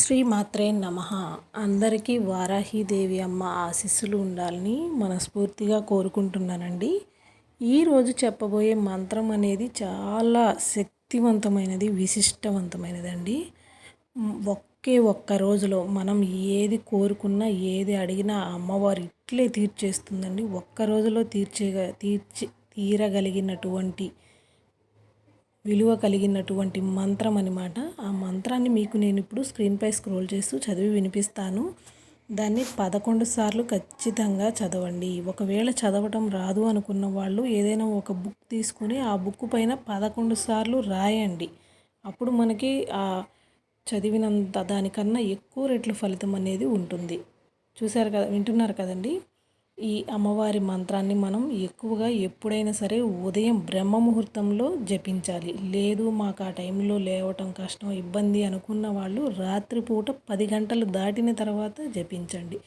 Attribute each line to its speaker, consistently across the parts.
Speaker 1: శ్రీ మాత్రే నమ. అందరికీ వారాహిదేవి అమ్మ ఆశీస్సులు ఉండాలని మనస్ఫూర్తిగా కోరుకుంటున్నానండి. ఈరోజు చెప్పబోయే మంత్రం అనేది చాలా శక్తివంతమైనది విశిష్టవంతమైనది అండి ఒకే ఒక్క రోజులో మనం ఏది కోరుకున్నా ఏది అడిగినా అమ్మవారు ఇట్లే తీర్చేస్తుందండి. ఒక్క రోజులో తీర్చే తీర్చి తీరగలిగినటువంటి విలువ కలిగినటువంటి మంత్రం అనమాట ఆ మంత్రాన్ని మీకు నేను ఇప్పుడు స్క్రీన్పై స్క్రోల్ చేస్తూ చదివి వినిపిస్తాను. దాన్ని పదకొండు సార్లు ఖచ్చితంగా చదవండి. ఒకవేళ చదవటం రాదు అనుకున్న వాళ్ళు ఏదైనా ఒక బుక్ తీసుకొని ఆ బుక్ పైన పదకొండు సార్లు రాయండి. అప్పుడు మనకి ఆ చదివినంత దానికన్నా ఎక్కువ రెట్లు ఫలితం అనేది ఉంటుంది. చూశారు కదా వింటున్నారు కదండి? ఈ అమ్మవారి మంత్రాన్ని మనం ఎక్కువగా ఎప్పుడైనా సరే ఉదయం బ్రహ్మ ముహూర్తంలో జపించాలి. లేదు మాకు ఆ టైంలో లేవటం కష్టం ఇబ్బంది అనుకున్న వాళ్ళు రాత్రిపూట పది గంటలు దాటిన తర్వాత జపించండి.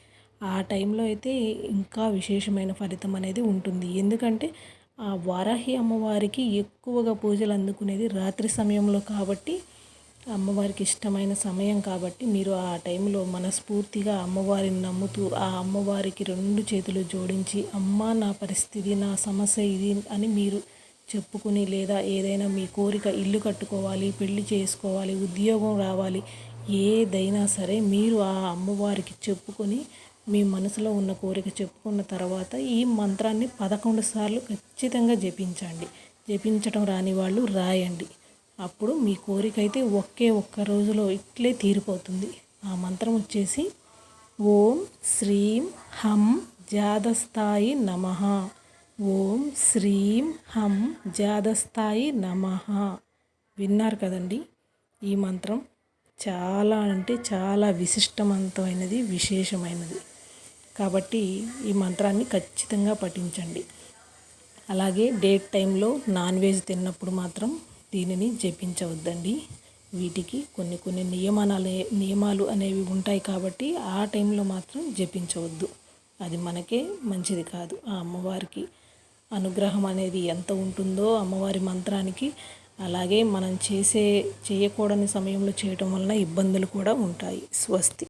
Speaker 1: ఆ టైంలో అయితే ఇంకా విశేషమైన ఫలితం అనేది ఉంటుంది. ఎందుకంటే ఆ వారాహి అమ్మవారికి ఎక్కువగా పూజలు అందుకునేది రాత్రి సమయంలో కాబట్టి అమ్మవారికి ఇష్టమైన సమయం కాబట్టి మీరు ఆ టైంలో మనస్ఫూర్తిగా అమ్మవారిని నమ్ముతూ ఆ అమ్మవారికి రెండు చేతులు జోడించి అమ్మ నా పరిస్థితి నా సమస్య ఇది అని మీరు చెప్పుకుని లేదా ఏదైనా మీ కోరిక ఇల్లు కట్టుకోవాలి పెళ్ళి చేసుకోవాలి ఉద్యోగం రావాలి ఏదైనా సరే మీరు ఆ అమ్మవారికి చెప్పుకొని మీ మనసులో ఉన్న కోరిక చెప్పుకున్న తర్వాత ఈ మంత్రాన్ని పదకొండు సార్లు ఖచ్చితంగా జపించండి. జపించడం రాని వాళ్ళు రాయండి. అప్పుడు మీ కోరిక అయితే ఒకే ఒక్క రోజులో ఇట్లే తీరిపోతుంది. ఆ మంత్రం వచ్చేసి ఓం శ్రీం హం జాదస్థాయి నమ. ఓం శ్రీం హం జాదస్థాయి నమ. విన్నారు కదండి? ఈ మంత్రం చాలా అంటే చాలా విశిష్టవంతమైనది విశేషమైనది. కాబట్టి ఈ మంత్రాన్ని ఖచ్చితంగా పఠించండి. అలాగే డేట్ టైంలో నాన్ వెజ్ తిన్నప్పుడు మాత్రం దీనిని జపించవద్దండి. వీటికి కొన్ని కొన్ని నియమనాలు నియమాలు అనేవి ఉంటాయి కాబట్టి ఆ టైంలో మాత్రం జపించవద్దు. అది మనకే మంచిది కాదు. ఆ అమ్మవారికి అనుగ్రహం అనేది ఎంత ఉంటుందో అమ్మవారి మంత్రానికి అలాగే మనం చేసే చేయకూడని సమయంలో చేయటం వలన ఇబ్బందులు కూడా ఉంటాయి. స్వస్తి.